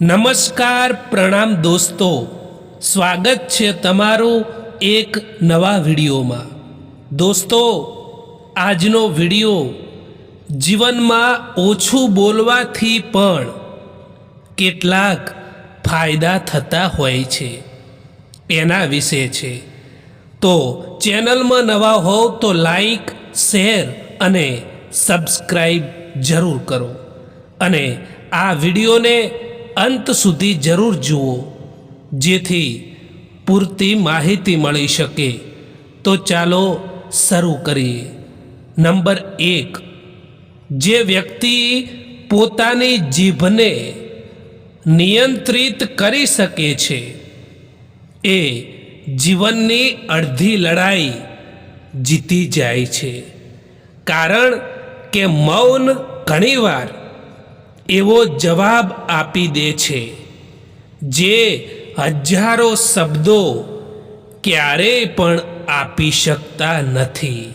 નમસ્કાર પ્રણામ દોસ્તો. સ્વાગત છે તમારું એક નવા વિડીયોમાં. દોસ્તો, આજનો વીડિયો જીવનમાં ઓછું બોલવાથી પણ કેટલાક ફાયદા થતા હોય છે. એના વિશે છે. તો ચેનલમાં નવા હોવ તો લાઈક, શેર અને સબસ્ક્રાઈબ જરૂર કરો. અને આ વિડીયોને અંત સુધી જરૂર જુઓ, જેથી પૂરતી માહિતી મળી શકે. તો ચાલો શરૂ કરીએ. નંબર એક. જે વ્યક્તિ પોતાની જીભને નિયંત્રિત કરી શકે છે, એ જીવનની અડધી લડાઈ જીતી જાય છે. કારણ કે મૌન ઘણીવાર એવો જવાબ આપી દે છે, જે હજારો શબ્દો ક્યારેય પણ આપી શકતા નથી.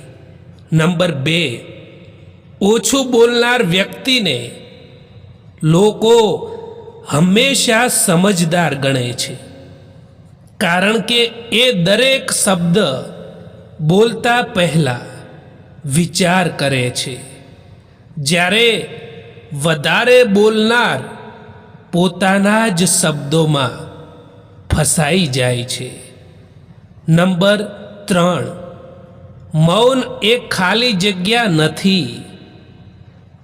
નંબર બે, ઓછું બોલનાર વ્યક્તિને લોકો હંમેશા સમજદાર ગણે છે, કારણ કે એ દરેક શબ્દ બોલતા પહેલાં વિચાર કરે છે. જ્યારે વધારે બોલનાર પોતાના જ શબ્દોમાં ફસાઈ જાય છે. નંબર ત્રણ, મૌન એ ખાલી જગ્યા નથી,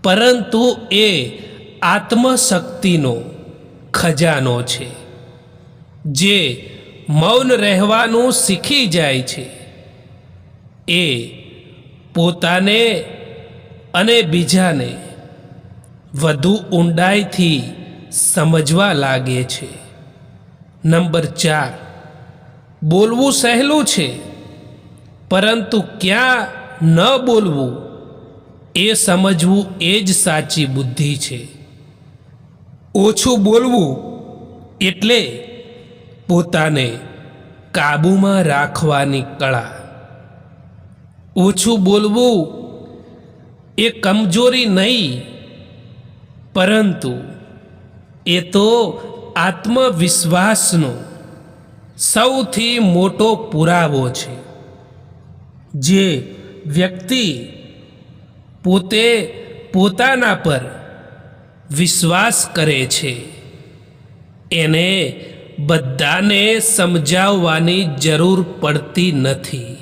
પરંતુ એ આત્મશક્તિનો ખજાનો છે, જે મૌન રહેવાનું શીખી જાય છે. એ પોતાને અને બીજાને વધુ ઊંડાઈથી સમજવા લાગે છે. નંબર ચાર, બોલવું સહેલું છે, પરંતુ ક્યાં ન બોલવું એ સમજવું એ જ સાચી બુદ્ધિ છે. ઓછું બોલવું એટલે પોતાને કાબૂમાં રાખવાની કળા. ઓછું બોલવું એ કમજોરી નહીં પરંતુ એ તો આત્મવિશ્વાસનો સૌથી મોટો પુરાવો છે. જે વ્યક્તિ પોતે પોતાના પર વિશ્વાસ કરે છે, એને બધાને સમજાવવાની જરૂર પડતી નથી.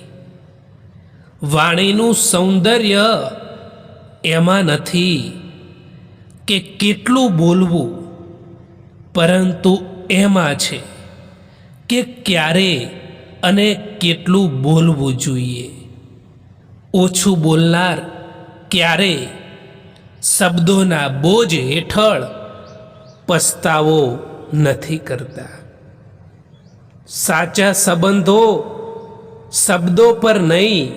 વાણીનું સૌંદર્ય એમાં નથી. કે કેટલું બોલવું પરંતુ એમાં છે કે ક્યારે અને કેટલું બોલવું જોઈએ. ઓછું બોલનાર ક્યારે શબ્દોના બોજ હેઠળ પસ્તાવો નથી કરતા. સાચા સંબંધો શબ્દો પર નહીં,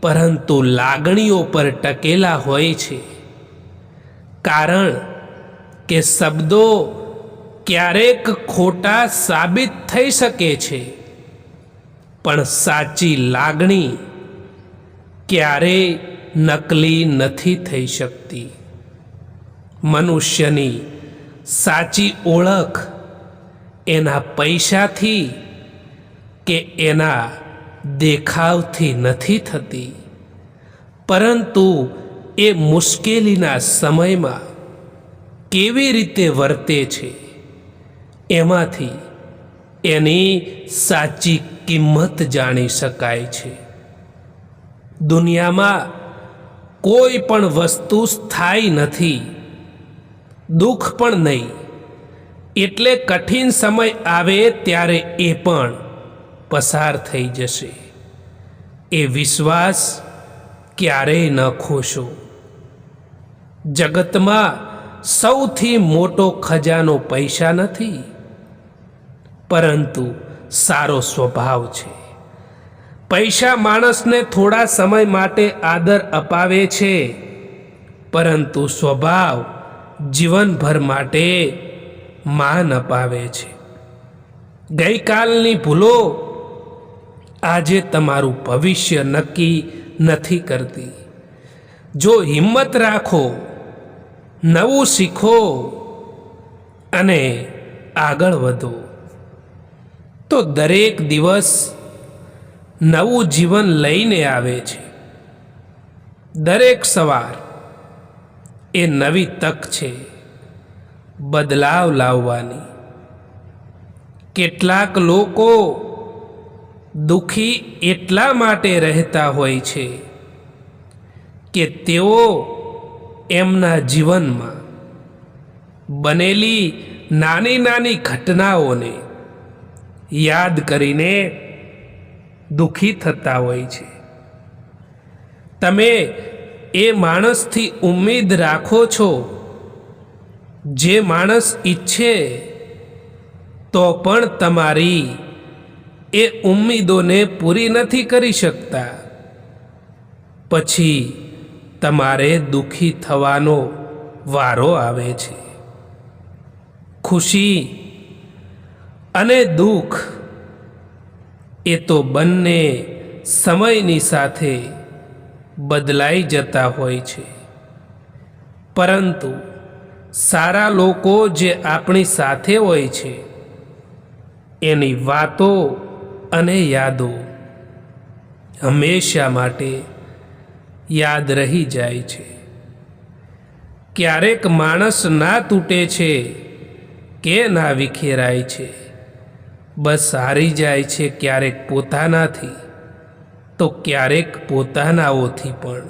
પરંતુ લાગણીઓ પર ટકેલા હોય છે. કારણ કે શબ્દો ક્યારેક ખોટા સાબિત થઈ શકે છે, પણ સાચી લાગણી ક્યારેય નકલી નથી થઈ શકતી. મનુષ્યની સાચી ઓળખ એના પૈસાથી કે એના દેખાવથી નથી થતી. પરંતુ એ મુશ્કેલીના સમયમાં કેવી રીતે વર્તે છે, એમાંથી એની સાચી કિંમત જાણી શકાય છે. દુનિયામાં કોઈ પણ વસ્તુ સ્થાયી નથી, દુઃખ પણ નહીં. એટલે કઠિન સમય આવે ત્યારે એ પણ પસાર થઈ જશે. એ વિશ્વાસ ક્યારેય ન ખોશો. જગતમાં સૌથી મોટો ખજાનો પૈસા નથી, પરંતુ સારો સ્વભાવ છે. પૈસા માણસને થોડા સમય માટે આદર અપાવે છે, પરંતુ સ્વભાવ જીવનભર માટે માન અપાવે છે. ગઈકાલની ભૂલો આજે તમારું ભવિષ્ય નક્કી નથી કરતી. જો હિંમત રાખો, નવું શીખો અને આગળ વધો. તો દરેક દિવસ નવું જીવન લઈને આવે છે. દરેક સવાર એ નવી તક છે. બદલાવ લાવવાની. કેટલાક લોકો દુઃખી એટલા માટે રહેતા હોય છે કે તેઓ એમના જીવનમાં બનેલી નાની નાની ઘટનાઓને યાદ કરીને દુઃખી થતા હોય છે. તમે એ માણસથી ઉમ્મીદ રાખો છો, જે માણસ ઈચ્છે તો પણ તમારી એ ઉમ્મીદોને પૂરી નથી કરી શકતા. પછી તમારે દુઃખી થવાનો વારો આવે છે. ખુશી અને દુઃખ એ તો બંને સમયની સાથે બદલાઈ જતા હોય છે. પરંતુ સારા લોકો જે આપણી સાથે હોય છે, એની વાતો અને યાદો હંમેશા માટે યાદ રહી જાય છે. ક્યારેક માણસ ના તૂટે છે કે ના વિખેરાય છે. બસ હારી જાય છે ક્યારેક પોતાનાથી, તો ક્યારેક પોતાનાઓથી પણ.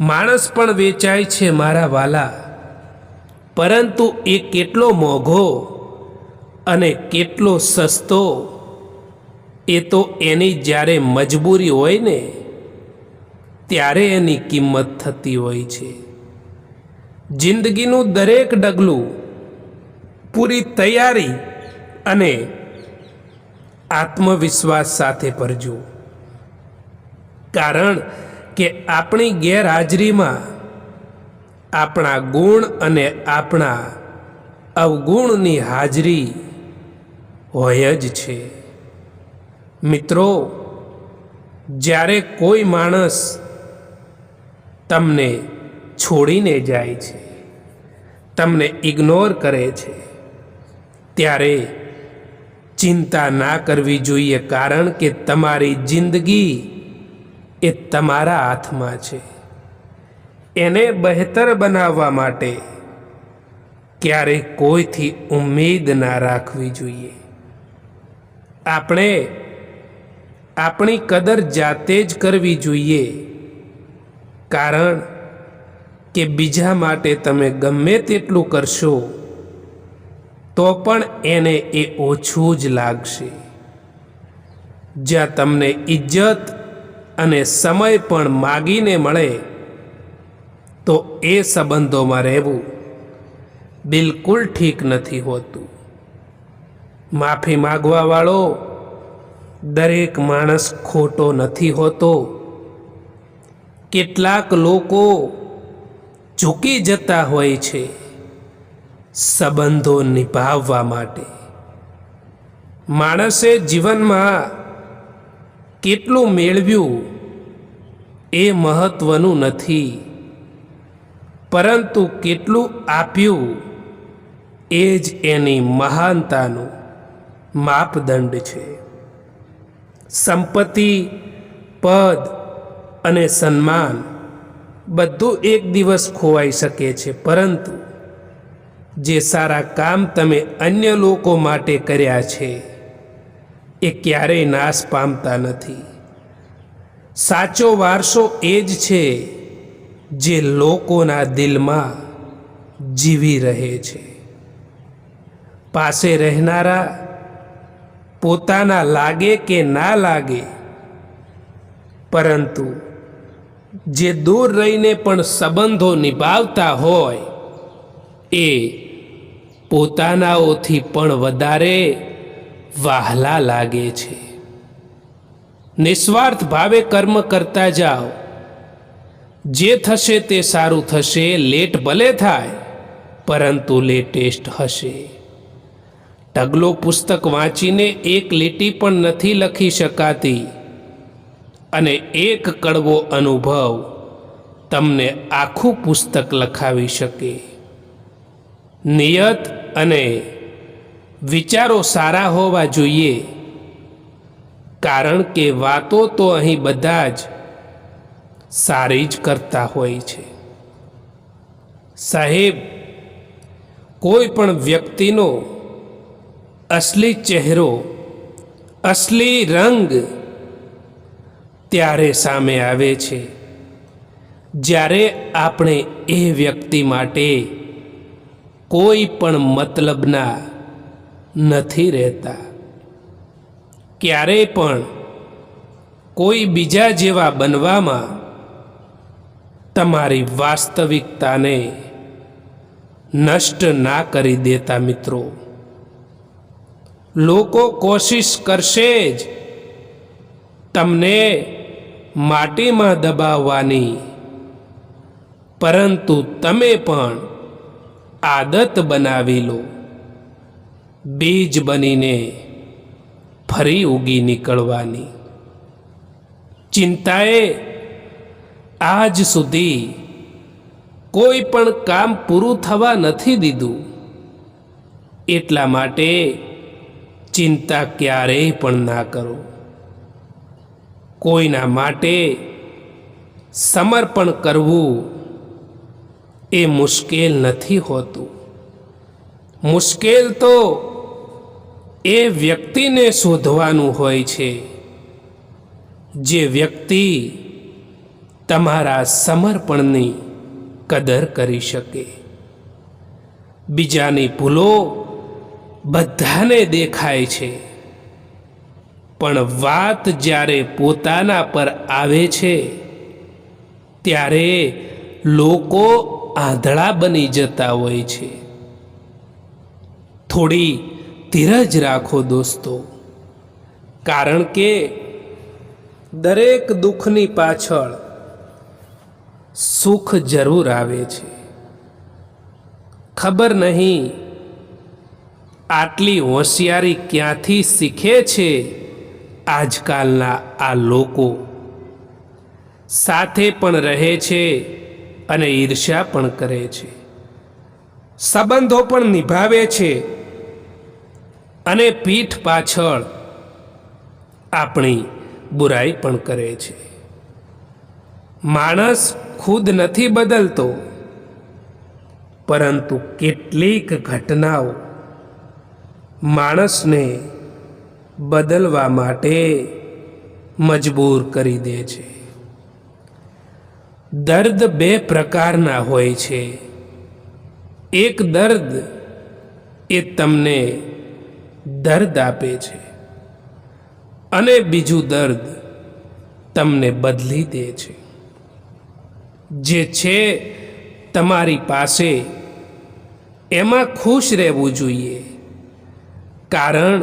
માણસ પણ વેચાય છે મારા વાલા, પરંતુ એ કેટલો મોઘો અને કેટલો સસ્તો એ તો એની જ્યારે મજબૂરી હોય ને, ત્યારે એની કિંમત થતી હોય છે. જિંદગીનું દરેક ડગલું પૂરી તૈયારી અને આત્મવિશ્વાસ સાથે ભરજો. કારણ કે આપણી ગેરહાજરીમાં આપણા ગુણ અને આપણા અવગુણની હાજરી હોય જ છે. મિત્રો, જ્યારે કોઈ માણસ તમને છોડીને જાય છે, તમને ઇગ્નોર કરે છે, ત્યારે ચિંતા ના કરવી જોઈએ, કારણ કે તમારી જિંદગી એ તમારા હાથમાં છે. એને બહેતર બનાવવા માટે ક્યારેય કોઈથી ઉમેદ ના રાખવી જોઈએ. આપણે આપણી કદર જાતે જ કરવી જોઈએ. કારણ કે બીજા માટે તમે ગમે તેટલું કરશો, તો પણ એને એ ઓછું જ લાગશે. જ્યાં તમને ઇજ્જત અને સમય પણ માગીને મળે, તો એ સંબંધોમાં રહેવું બિલકુલ ઠીક નથી હોતું. માફી માગવાવાળો દરેક માણસ ખોટો નથી હોતો. કેટલાક લોકો ઝૂકી જતા હોય છે સંબંધો નિભાવવા માટે. માણસે જીવનમાં કેટલું મેળવ્યું એ મહત્વનું નથી. પરંતુ કેટલું આપ્યું એ જ એની મહાનતાનું માપદંડ છે. સંપત્તિ, પદ અને સન્માન બધું એક દિવસ ખોવાઈ શકે છે. પરંતુ જે સારા કામ તમે અન્ય લોકો માટે કર્યા છે, એ ક્યારેય નાશ પામતા નથી. સાચો વારસો એ જ છે જે લોકોના દિલમાં જીવી રહે છે. પાસે રહેનારા પોતાના લાગે કે ના લાગે. પરંતુ જે દૂર રહીને પણ સંબંધો નિભાવતા હોય, એ પોતાનાઓથી પણ વધારે વહાલા લાગે છે. નિસ્વાર્થ ભાવે કર્મ કરતા જાઓ. જે થશે તે સારું થશે, લેટ ભલે થાય, પરંતુ લેટેસ્ટ હશે. ઢગલો પુસ્તક વાંચીને એક લીટી પણ નથી લખી શકાતી. અને એક કડવો અનુભવ તમને આખું પુસ્તક લખાવી શકે. નિયત અને વિચારો સારા હોવા જોઈએ. કારણ કે વાતો તો અહીં બધા જ સારી જ કરતા હોય છે. સાહેબ, કોઈ પણ વ્યક્તિનો અસલી ચહેરો, અસલી રંગ ત્યારે સામે આવે છે. જ્યારે આપણે એ વ્યક્તિ માટે કોઈ પણ મતલબના નથી રહેતા. ક્યારેય પણ કોઈ બીજા જેવા બનવામાં તમારી વાસ્તવિકતાને નષ્ટ ના કરી દેતા મિત્રો. લોકો કોશિશ કરશે જ. તમને માટીમાં દબાવવાની. પરંતુ તમે પણ આદત બનાવી લો. બીજ બનીને ફરી ઉગી નીકળવાની. ચિંતાએ આજ સુધી કોઈ પણ કામ પૂરું થવા નથી દીધું. એટલા માટે ચિંતા ક્યારેય પણ ના કરો. કોઈના માટે સમર્પણ કરવું એ મુશ્કેલ નથી હોતું. મુશ્કેલ તો એ વ્યક્તિને શોધવાનું હોય છે, જે વ્યક્તિ તમારા સમર્પણની કદર કરી શકે. બીજાની ભૂલો બધાને દેખાય છે. પણ વાત જ્યારે પોતાના પર આવે છે, ત્યારે લોકો આંધળા બની જતા હોય છે. થોડી ધીરજ રાખો દોસ્તો, કારણ કે દરેક દુઃખની પાછળ સુખ જરૂર આવે છે. ખબર નહીં આટલી હોશિયારી ક્યાંથી શીખે છે આજકાલના આ લોકો? સાથે પણ રહે છે અને ઈર્ષ્યા પણ કરે છે. સંબંધો પણ નિભાવે છે અને પીઠ પાછળ આપણી બુરાઈ પણ કરે છે. માણસ ખુદ નથી બદલતો, પરંતુ કેટલીક ઘટનાઓ માણસને બદલવા માટે મજબૂર કરી દે છે. દર્દ બે પ્રકારના હોય છે. એક દર્દ એ તમને દર્દ આપે છે અને બીજું દર્દ તમને બદલી દે છે. જે છે તમારી પાસે, એમાં ખુશ રહેવું જોઈએ. કારણ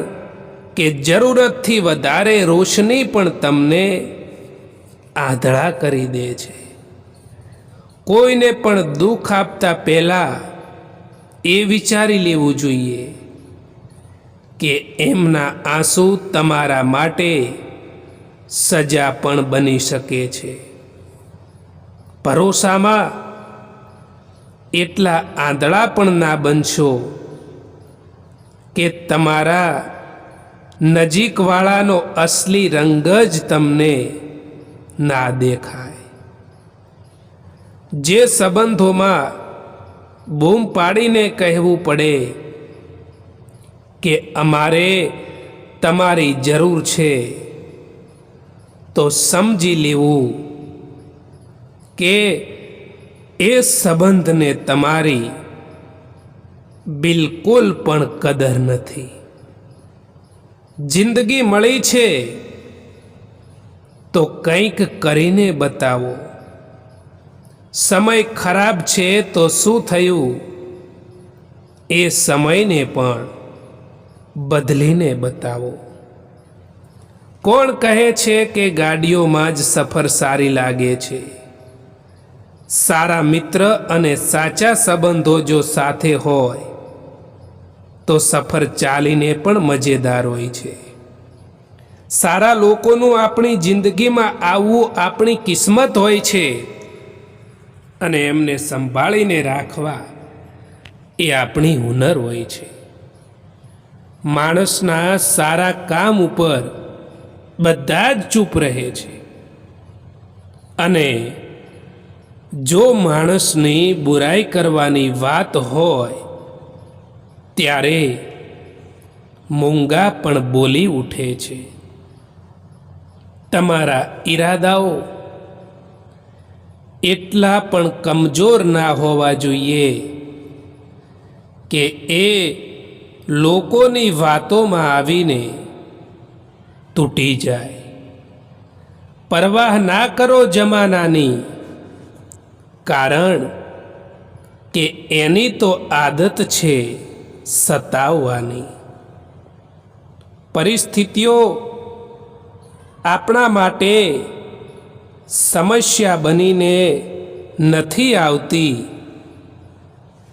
કે જરૂરતથી વધારે રોશની પણ તમને આધળા કરી દે છે. કોઈને પણ દુઃખ આપતા પહેલાં એ વિચારી લેવું જોઈએ કે એમના આંસુ તમારા માટે સજા પણ બની શકે છે. ભરોસામાં એટલા આંધળા પણ ના બનશો કે તમારા નજીકવાળાનો અસલી રંગ જ તમને ના દેખાય. જે સંબંધોમાં બૂમ પાડીને કહેવું પડે કે અમારે તમારી જરૂર છે, તો સમજી લેવું કે એ સંબંધને તમારી બિલકુલ પણ કદર નથી. જિંદગી મળી છે તો કંઈક કરીને બતાવો. સમય ખરાબ છે તો શું થયું? એ સમયને પણ બદલીને બતાવો. કોણ કહે છે કે ગાડીઓમાં જ સફર સારી લાગે છે? સારા મિત્ર અને સાચા સંબંધો જો સાથે હોય તો સફર ચાલીને પણ મજેદાર હોય છે. સારા લોકોનું આપણી જિંદગીમાં આવવું આપણી કિસ્મત હોય છે અને એમને સંભાળીને રાખવા એ આપણી હુનર હોય છે. માણસના સારા કામ ઉપર બધા જ ચૂપ રહે છે. અને જો માણસની બુરાઈ કરવાની વાત હોય ત્યારે મૂંગા પણ બોલી ઉઠે છે. તમારા ઈરાદાઓ એટલા પણ કમજોર ના હોવા જોઈએ કે એ લોકોની વાતોમાં આવીને તૂટી જાય. પરવાહ ના કરો જમાનાની, કારણ કે એની તો આદત છે. સતાવવાની. પરિસ્થિતિઓ આપણા માટે સમસ્યા બનીને નથી આવતી.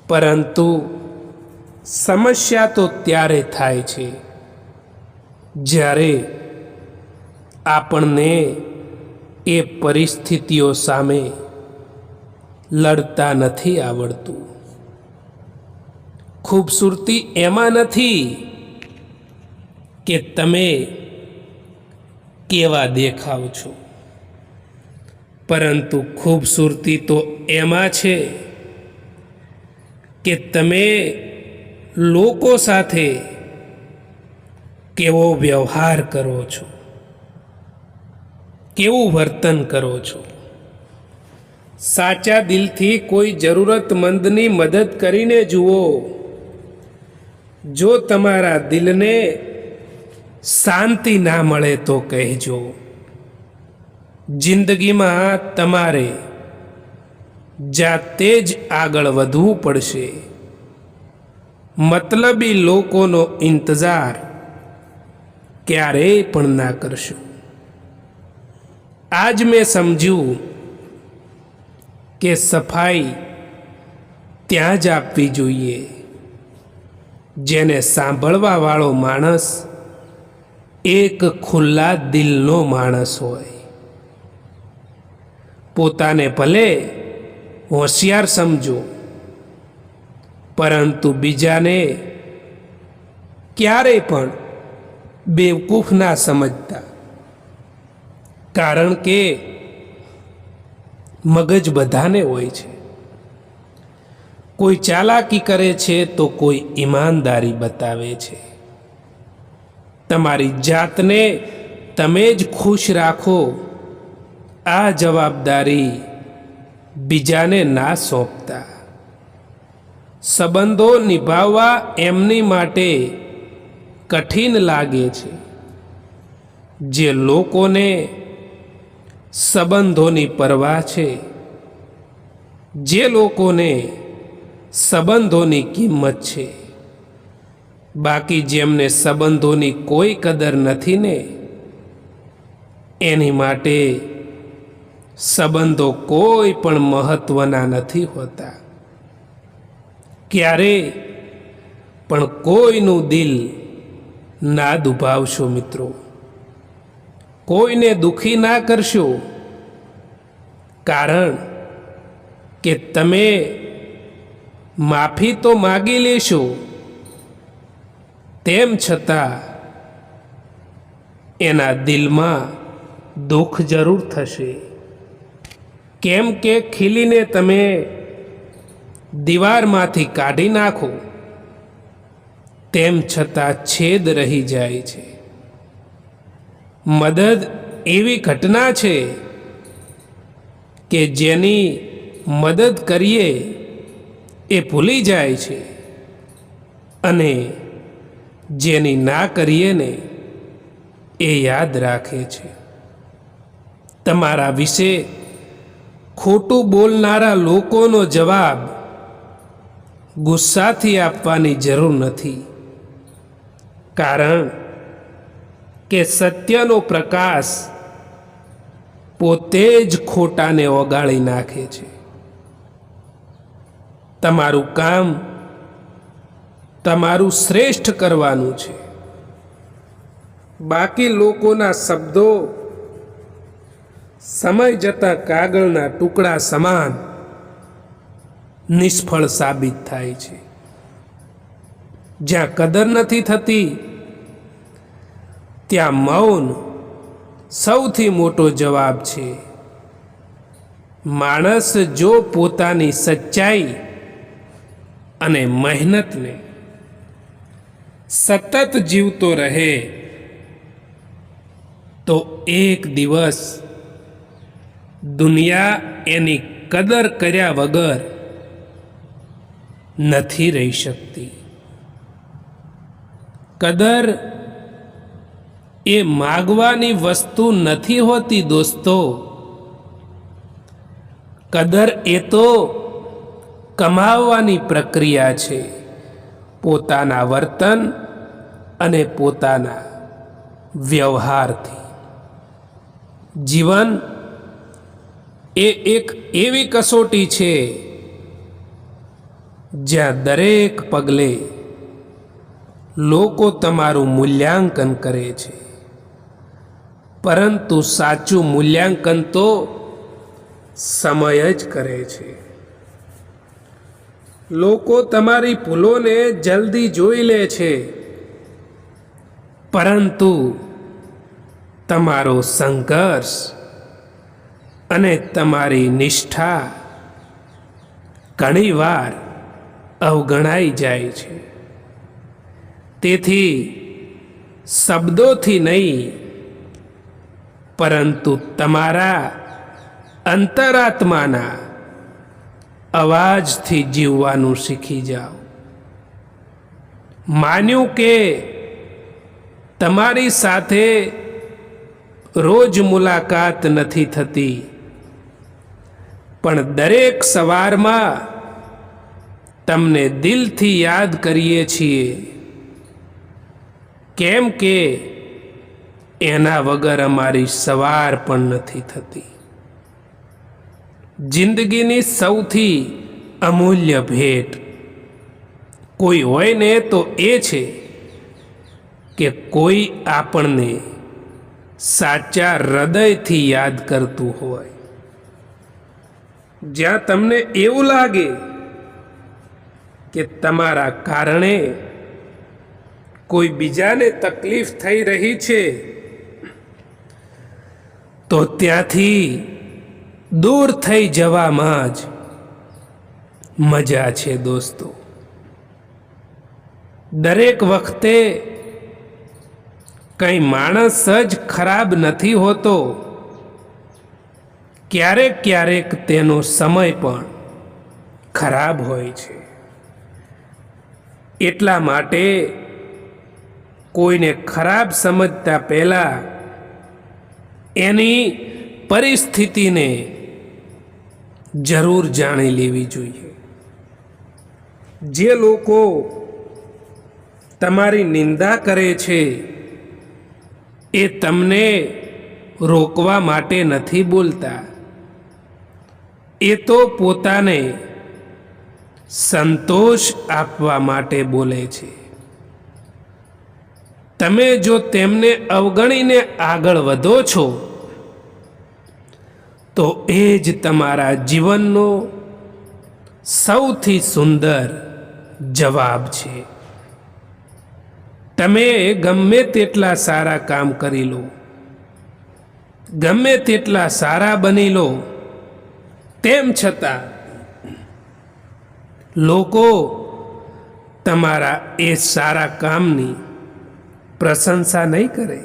પરંતુ સમસ્યા તો ત્યારે થાય છે જ્યારે આપણને એ પરિસ્થિતિઓ સામે લડતા નથી આવડતું. ખૂબસૂરતી એમાં નથી કે તમે કેવા દેખાવ છો. પરંતુ ખૂબસૂરતી તો એમાં છે કે તમે લોકો સાથે કેવો વ્યવહાર કરો છો. કેવું વર્તન કરો છો. સાચા દિલથી કોઈ જરૂરતમંદની મદદ કરીને જુઓ. જો તમારા દિલને શાંતિ ના મળે તો કહેજો. જિંદગીમાં તમારે જાતે જ આગળ વધવું પડશે. મતલબી લોકોનો ઇંતજાર ક્યારેય પણ ના કરશો. આજ મેં સમજ્યું કે સફાઈ ત્યાં જ આપવી જોઈએ. જેને સાંભળવા વાળો માણસ એક ખુલ્લા દિલનો માણસ હોય. પોતાને ભલે હોશિયાર સમજો, પરંતુ બીજાને ક્યારેય પણ બેવકૂફ ના સમજતા. કારણ કે મગજ બધાને હોય છે. કોઈ ચાલાકી કરે છે તો કોઈ ઈમાનદારી બતાવે છે. તમારી જાતને તમે જ ખુશ રાખો. આ જવાબદારી બીજાને ના સોંપતા. સંબંધો નિભાવવા એમની માટે કઠિન લાગે છે. જે લોકોને સંબંધોની પરવા છે, જે લોકોને સંબંધોની કિંમત છે. બાકી જેમને સંબંધોની કોઈ કદર નથી ને, એની માટે સંબંધો કોઈ પણ મહત્વના નથી હોતા. ક્યારે પણ કોઈનું દિલ ના દુભાવશો મિત્રો. કોઈને દુખી ના કરશો. કારણ કે તમે માફી તો માગી લેશું. તેમ છતાં એના દિલમાં દુઃખ જરૂર થશે. કેમ કે ખીલીને તમે દીવારમાંથી કાઢી નાખો, તેમ છતાં છેદ રહી જાય છે. મદદ એવી ઘટના છે કે જેની મદદ કરીએ એ ભૂલી જાય છે. અને જેની ના કરીએ ને, એ યાદ રાખે છે. તમારા વિશે ખોટું બોલનારા લોકોનો જવાબ ગુસ્સાથી આપવાની જરૂર નથી. કારણ કે સત્યનો પ્રકાશ પોતે જ ખોટાને ઓગાળી નાખે છે. તમારું કામ તમારું શ્રેષ્ઠ કરવાનું છે. બાકી લોકોના શબ્દો સમય જતાં કાગળના ટુકડા સમાન નિષ્ફળ સાબિત થાય છે. જ્યાં કદર નથી થતી, ત્યાં મૌન સૌથી મોટો જવાબ છે. માણસ જો પોતાની સચ્ચાઈ અને મહેનતને સતત જીવતો રહે, તો એક દિવસ દુનિયા એની કદર કર્યા વગર નથી રહી શકતી. કદર એ માગવાની વસ્તુ નથી હોતી દોસ્તો. કદર એ તો કમાવવાની પ્રક્રિયા છે. પોતાના વર્તન અને પોતાના વ્યવહારથી. જીવન એ એક એવી કસોટી છે, જ્યાં દરેક પગલે લોકો તમારું મૂલ્યાંકન કરે છે. પરંતુ સાચું મૂલ્યાંકન તો સમય જ કરે છે. લોકો તમારી ભૂલોને જલ્દી જોઈ લે છે. પરંતુ તમારો સંઘર્ષ અને તમારી નિષ્ઠા ઘણીવાર અવગણાઈ જાય છે. તેથી શબ્દોથી નહીં, પરંતુ તમારા અંતરાત્માના અવાજથી જીવવાનું શીખી જાઓ. માન્યું કે તમારી સાથે રોજ મુલાકાત નથી થતી. પણ દરેક સવારમાં તમને દિલથી યાદ કરીએ છીએ કેમ કે એના વગર અમારી સવાર પણ નથી થતી. જિંદગીની સૌથી અમૂલ્ય ભેટ. કોઈ હોય ને તો એ છે કે કોઈ આપણને સાચા હૃદયથી યાદ કરતું હોય. જ્યાં તમને એવું લાગે કે તમારા કારણે કોઈ બીજાને તકલીફ થઈ રહી છે, તો ત્યાંથી દૂર થઈ જવામાં જ મજા છે દોસ્તો. દરેક વખતે કંઈ માણસ જ ખરાબ નથી હોતો, ક્યારેક ક્યારેક તેનો સમય પણ ખરાબ હોય છે. એટલા માટે કોઈને ખરાબ સમજતા પહેલાં એની પરિસ્થિતિને જરૂર જાણી લેવી જોઈએ. જે લોકો તમારી નિંદા કરે છે, એ તમને રોકવા માટે નથી બોલતા. એ તો પોતાને સંતોષ આપવા માટે બોલે છે. તમે જો તેમને અવગણીને આગળ વધો છો તો એ જ તમારા જીવનનો સૌથી સુંદર જવાબ છે. તમે ગમે તેટલા સારા કામ કરી લો, ગમે તેટલા સારા બની લો, તેમ છતાં લોકો તમારા એ સારા કામની પ્રશંસા નહીં કરે.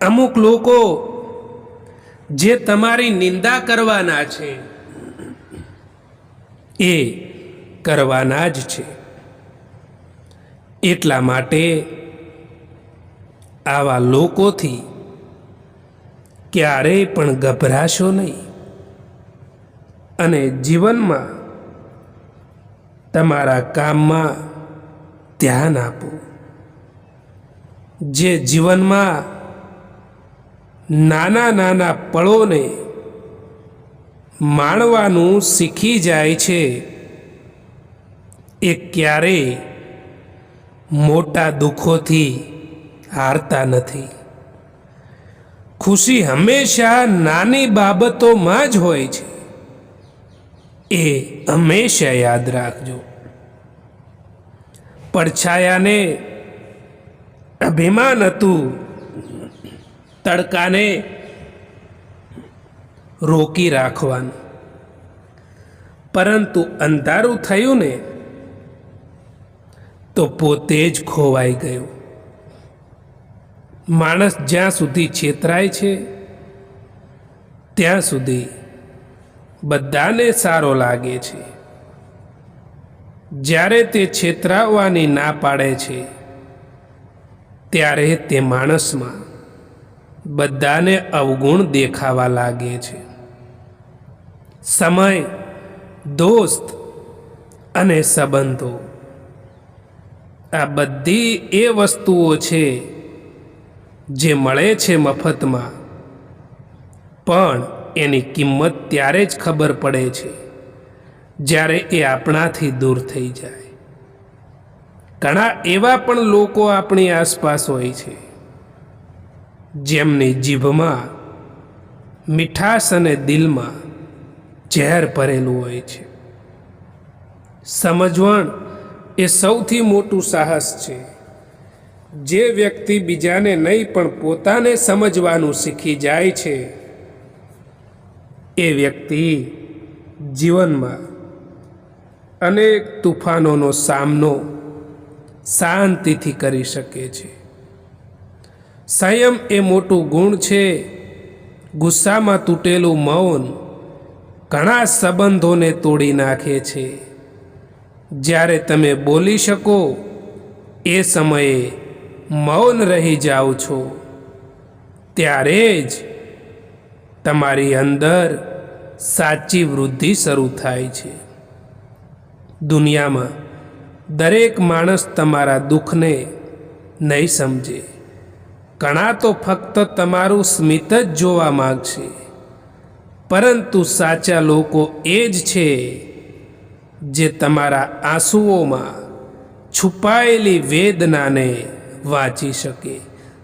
અમુક લોકો જે તમારી નિંદા કરવાના છે, એ કરવાના જ છે. એટલા માટે આવા લોકોથી ક્યારેય પણ ગભરાશો નહીં. અને જીવનમાં તમારા કામમાં ધ્યાન આપો. જે જીવનમાં નાના નાના પળોને માણવાનું શીખી જાય છે. એ ક્યારેય મોટા દુઃખોથી હારતા નથી. ખુશી હંમેશા નાની બાબતોમાં જ હોય છે. એ હંમેશા યાદ રાખજો. પડછાયાને અભિમાન હતું તડકાને રોકી રાખવાનું. પરંતુ અંધારું થયું ને, તો પોતે જ ખોવાઈ ગયો. માણસ જ્યાં સુધી છેતરાય છે, ત્યાં સુધી બધાને સારો લાગે છે. જ્યારે તે છેતરાવવાની ના પાડે છે, ત્યારે તે માણસમાં બધાને અવગુણ દેખાવા લાગે છે. સમય, દોસ્ત અને સંબંધો. આ બધી એ વસ્તુઓ છે જે મળે છે મફતમાં. પણ એની કિંમત ત્યારે જ ખબર પડે છે જ્યારે એ આપણાથી દૂર થઈ જાય. ઘણા એવા પણ લોકો આપણી આસપાસ હોય છે જેમની જીભમાં મીઠાશ અને દિલમાં ઝેર ભરેલું હોય છે. સમજવણ એ સૌથી મોટું સાહસ છે. જે વ્યક્તિ બીજાને નહીં પણ પોતાને સમજવાનું શીખી જાય છે, એ વ્યક્તિ જીવનમાં અનેક તુફાનોનો સામનો શાંતિથી કરી શકે છે. સંયમ એ મોટું ગુણ છે. ગુસ્સામાં તૂટેલું મૌન ઘણા સંબંધોને તોડી નાખે છે. જ્યારે તમે બોલી શકો, એ સમયે મૌન રહી જાઓ છો. ત્યારે જ તમારી અંદર સાચી વૃદ્ધિ શરૂ થાય છે. દુનિયામાં દરેક માણસ તમારા દુઃખને નહીં સમજે. ઘણા તો ફક્ત તમારું સ્મિત જ જોવા માગશે. પરંતુ સાચા લોકો એ જ છે જે તમારા આંસુઓમાં છુપાયેલી વેદનાને વાંચી શકે.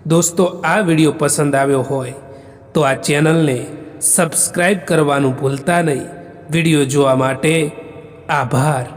દોસ્તો, આ વીડિયો પસંદ આવ્યો હોય તો આ ચેનલને સબસ્ક્રાઈબ કરવાનું ભૂલતા નહીં. વીડિયો જોવા માટે આભાર.